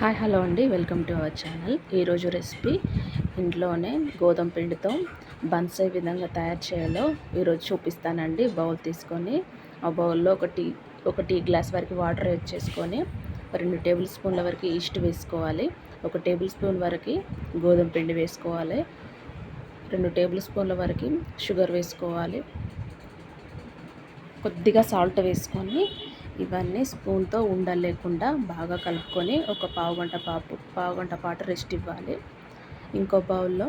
Hi hello అండి. Welcome to our channel. ఈరోజు recipe ఇంట్లోనే గోధుమ పిండితో బన్స్ ఏ విధంగా తయారు చేయాలో ఈరోజు చూపిస్తానండి. బౌల్ తీసుకొని ఆ బౌల్లో ఒక టీ ఒక టీ గ్లాస్ వరకు వాటర్ యాడ్ చేసుకొని రెండు టేబుల్ స్పూన్ల వరకు ఈస్ట్ వేసుకోవాలి. ఒక టేబుల్ స్పూన్ వరకు గోధుమ పిండి వేసుకోవాలి. రెండు టేబుల్ స్పూన్ల వరకు షుగర్ వేసుకోవాలి. కొద్దిగా సాల్ట్ వేసుకొని ఇవన్నీ స్పూన్తో ఉండలేకుండా బాగా కలుపుకొని ఒక పావు గంట పాపు పావు గంట పాటు రెస్ట్ ఇవ్వాలి. ఇంకో బౌల్లో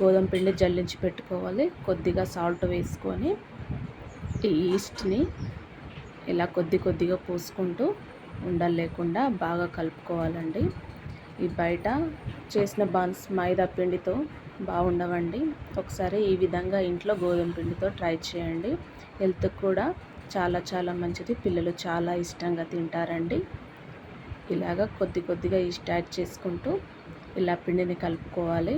గోధుమ పిండి జల్లించి పెట్టుకోవాలి. కొద్దిగా సాల్ట్ వేసుకొని ఈ ఈస్ట్ని ఇలా కొద్ది కొద్దిగా పోసుకుంటూ ఉండలేకుండా బాగా కలుపుకోవాలండి. ఈ బయట చేసిన బన్స్ మైదా పిండితో బాగుండవండి. ఒకసారి ఈ విధంగా ఇంట్లో గోధుమ పిండితో ట్రై చేయండి. హెల్త్కి కూడా చాలా చాలా మంచిది. పిల్లలు చాలా ఇష్టంగా తింటారండి. ఇలాగ కొద్ది కొద్దిగా ఇష్ట యాడ్ చేసుకుంటూ ఇలా పిండిని కలుపుకోవాలి.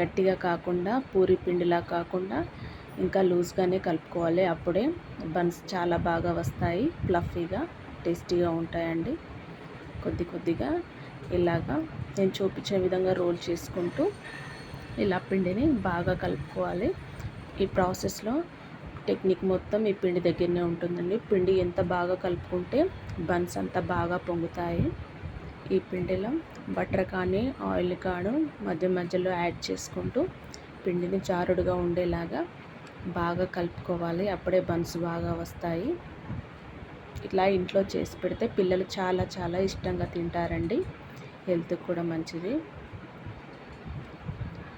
గట్టిగా కాకుండా పూరి పిండిలా కాకుండా ఇంకా లూజ్గానే కలుపుకోవాలి. అప్పుడే బన్స్ చాలా బాగా వస్తాయి. ఫ్లఫీగా టేస్టీగా ఉంటాయండి. కొద్ది కొద్దిగా ఇలాగా నేను చూపించిన విధంగా రోల్ చేసుకుంటూ ఇలా పిండిని బాగా కలుపుకోవాలి. ఈ ప్రాసెస్లో టెక్నిక్ మొత్తం ఈ పిండి దగ్గరనే ఉంటుందండి. పిండి ఎంత బాగా కలుపుకుంటే బన్స్ అంత బాగా పొంగుతాయి. ఈ పిండిలో బటర్ కానీ ఆయిల్ కాను మధ్య మధ్యలో యాడ్ చేసుకుంటూ పిండిని జారుడుగా ఉండేలాగా బాగా కలుపుకోవాలి. అప్పుడే బన్స్ బాగా వస్తాయి. ఇట్లా ఇంట్లో చేసి పెడితే పిల్లలు చాలా చాలా ఇష్టంగా తింటారండి. హెల్త్ కూడా మంచిది.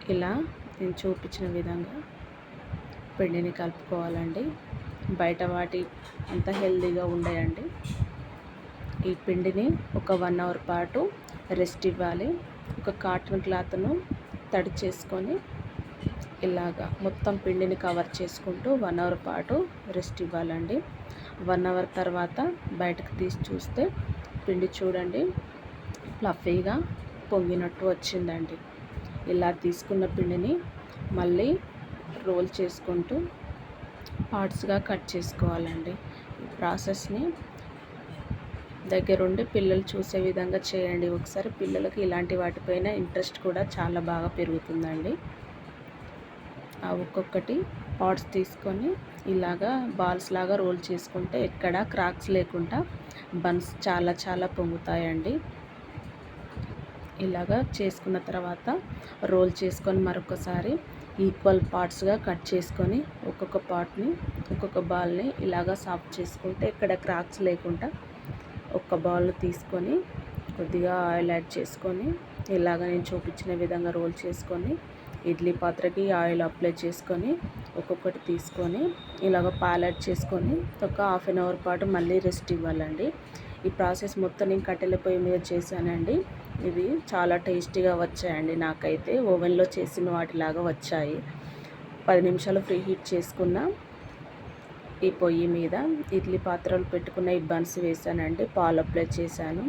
ఇలా నేను చూపించిన విధంగా పిండిని కలుపుకోవాలండి. బయట వాటి అంత హెల్తీగా ఉండేయండి. ఈ పిండిని ఒక వన్ అవర్ పాటు రెస్ట్ ఇవ్వాలి. ఒక కాటన్ క్లాత్ను తడి చేసుకొని ఇలాగా మొత్తం పిండిని కవర్ చేసుకుంటూ వన్ అవర్ పాటు రెస్ట్ ఇవ్వాలండి. వన్ అవర్ తర్వాత బయటకు తీసి చూస్తే పిండి చూడండి ఫ్లఫీగా పొంగినట్టు వచ్చిందండి. ఇలా తీసుకున్న పిండిని మళ్ళీ రోల్ చేసుకుంటూ పార్ట్స్గా కట్ చేసుకోవాలండి ఈ ప్రాసెస్ని. దగ్గరుండి పిల్లలు చూసే విధంగా చేయండి. ఒకసారి పిల్లలకి ఇలాంటి వాటిపైన ఇంట్రెస్ట్ కూడా చాలా బాగా పెరుగుతుందండి. ఆ ఒక్కొక్కటి పార్ట్స్ తీసుకొని ఇలాగా బాల్స్ లాగా రోల్ చేసుకుంటే ఎక్కడ క్రాక్స్ లేకుండా బన్స్ చాలా చాలా పొంగుతాయండి. ఇలాగా చేసుకున్న తర్వాత రోల్ చేసుకొని మరొకసారి ఈక్వల్ పార్ట్స్గా కట్ చేసుకొని ఒక్కొక్క పార్ట్ని ఒక్కొక్క బాల్ని ఇలాగా సాఫ్ట్ చేసుకుంటే ఇక్కడ క్రాక్స్ లేకుండా ఒక్క బాల్ తీసుకొని కొద్దిగా ఆయిల్ యాడ్ చేసుకొని ఇలాగ నేను చూపించిన విధంగా రోల్ చేసుకొని ఇడ్లీ పాత్రకి ఆయిల్ అప్లై చేసుకొని ఒక్కొక్కటి తీసుకొని ఇలాగ పాలెట్ చేసుకొని ఒక హాఫ్ అన్ అవర్ పాటు మళ్ళీ రెస్ట్ ఇవ్వాలండి. ఈ ప్రాసెస్ మొత్తం నేను కట్టెల పొయ్యి మీద చేశానండి. ఇవి చాలా టేస్టీగా వచ్చాయండి నాకైతే. ఓవెన్లో చేసిన వాటిలాగా వచ్చాయి. పది నిమిషాలు ఫ్రీ హీట్ చేసుకున్న ఈ పొయ్యి మీద ఇడ్లీ పాత్రలు పెట్టుకున్న ఈ బన్స్ వేసానండి పాలు అప్లై చేశాను.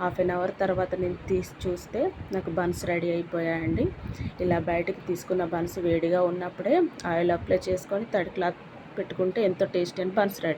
హాఫ్ అన్ అవర్ తర్వాత నేను తీసి చూస్తే నాకు బన్స్ రెడీ అయిపోయాయండి. ఇలా బయటకు తీసుకున్న బన్స్ వేడిగా ఉన్నప్పుడే ఆయిల్ అప్లై చేసుకొని తడి క్లాత్ పెట్టుకుంటే ఎంతో టేస్టీ అని బన్స్ రెడీ.